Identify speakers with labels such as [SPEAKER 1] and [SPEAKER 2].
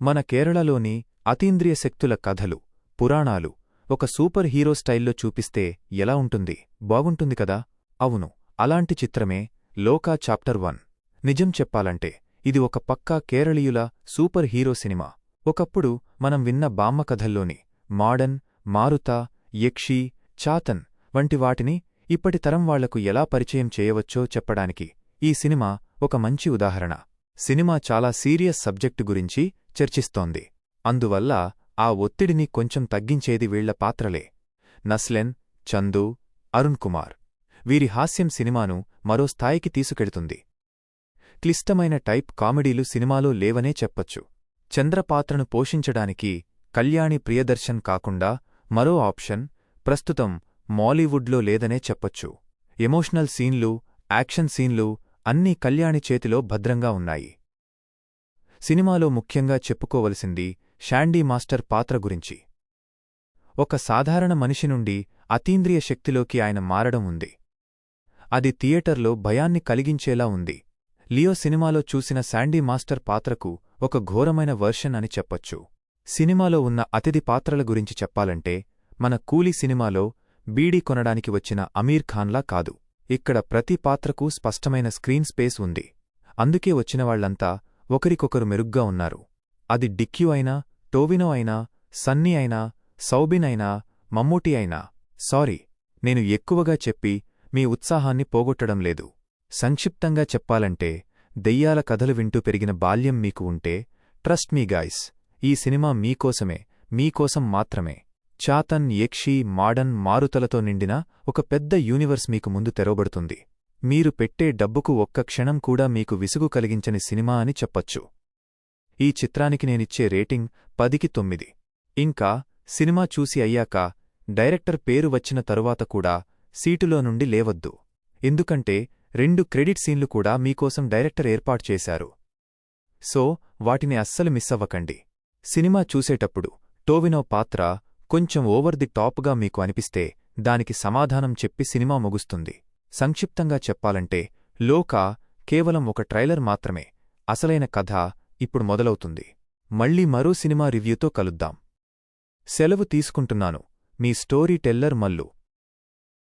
[SPEAKER 1] మన కేరళలోని అతీంద్రియ శక్తుల కథలు పురాణాలు ఒక సూపర్ హీరో స్టైల్లో చూపిస్తే ఎలా ఉంటుంది? బాగుంటుంది కదా? అవును అలాంటి చిత్రమే లోకా చాప్టర్ వన్. నిజం చెప్పాలంటే ఇది ఒక పక్కా కేరళీయుల సూపర్ హీరో సినిమా. ఒకప్పుడు మనం విన్న బామ్మ కథల్లోని మాడన్ మారుత యక్షి చాతన్ వంటి వాటిని ఇప్పటి తరం వాళ్ళకు ఎలా పరిచయం చేయవచ్చో చెప్పడానికి ఈ సినిమా ఒక మంచి ఉదాహరణ. సినిమా చాలా సీరియస్ సబ్జెక్టు గురించి చర్చిస్తోంది. అందువల్ల ఆ ఒత్తిడిని కొంచెం తగ్గించేది వీళ్ళ పాత్రలే. నస్లెన్ చందు అరుణ్ కుమార్. వీరి హాస్యం సినిమాను మరో స్థాయికి తీసుకెడుతుంది క్లిష్టమైన టైప్ కామెడీలు సినిమాలో లేవనే చెప్పొచ్చు. చంద్రపాత్రను పోషించడానికి కళ్యాణి ప్రియదర్శన్ కాకుండా మరో ఆప్షన్ ప్రస్తుతం మాలీవుడ్లో లేదనే చెప్పొచ్చు. ఎమోషనల్ సీన్లు యాక్షన్ సీన్లు అన్నీ కళ్యాణి చేతిలో భద్రంగా ఉన్నాయి. సినిమాలో ముఖ్యంగా చెప్పుకోవలసింది షాండీ మాస్టర్ పాత్ర గురించి. ఒక సాధారణ మనిషి నుండి అతీంద్రియ శక్తిలోకి ఆయన మారడం ఉంది. అది థియేటర్లో భయాన్ని కలిగించేలా ఉంది. లియో సినిమాలో చూసిన శాండీ మాస్టర్ పాత్రకు ఒక ఘోరమైన వర్షన్ అని చెప్పొచ్చు. సినిమాలో ఉన్న అతిథి పాత్రల గురించి చెప్పాలంటే మన కూలీ సినిమాలో బీడీ కొనడానికి వచ్చిన అమీర్ ఖాన్లా కాదు. ఇక్కడ ప్రతి పాత్రకు స్పష్టమైన స్క్రీన్ స్పేస్ ఉంది. అందుకే వచ్చినవాళ్ళంతా ఒకరికొకరు మెరుగ్గా ఉన్నారు. అది డిక్యూ అయినా టోవినో అయినా సన్నీ అయినా సౌబిన్ అయినా మమ్మూటి అయినా. సారీ నేను ఎక్కువగా చెప్పి మీ ఉత్సాహాన్ని పోగొట్టడం లేదు. సంక్షిప్తంగా చెప్పాలంటే దెయ్యాల కథలు వింటూ పెరిగిన బాల్యం మీకు ఉంటే ట్రస్ట్ మీ గాయ్స్ ఈ సినిమా మీకోసమే మీకోసం మాత్రమే. చాతన్ యక్షి మాడన్ మారుతలతో నిండిన ఒక పెద్ద యూనివర్స్ మీకు ముందు తెరవబడుతుంది. మీరు పెట్టే డబ్బుకు ఒక్క క్షణం కూడా మీకు విసుగు కలిగించని సినిమా అని చెప్పచ్చు. ఈ చిత్రానికి నేనిచ్చే రేటింగ్ పదికి తొమ్మిది. ఇంకా సినిమా చూసి అయ్యాక డైరెక్టర్ పేరు వచ్చిన తరువాత కూడా సీటులో నుండి లేవద్దు. ఎందుకంటే రెండు క్రెడిట్ సీన్లు కూడా మీకోసం డైరెక్టర్ ఏర్పాటు చేశారు. సో వాటిని అస్సలు మిస్సవ్వకండి సినిమా చూసేటప్పుడు టోవినో పాత్ర కొంచెం ఓవర్ ది టాప్గా మీకు అనిపిస్తే దానికి సమాధానం చెప్పి సినిమా ముగుస్తుంది. సంక్షిప్తంగా చెప్పాలంటే లోకా కేవలం ఒక ట్రైలర్ మాత్రమే. అసలైన కథ ఇప్పుడు మొదలవుతుంది. మళ్ళీ మరో సినిమా రివ్యూతో కలుద్దాం. సెలవు తీసుకుంటున్నాను. మీ స్టోరీ టెల్లర్ మల్లు.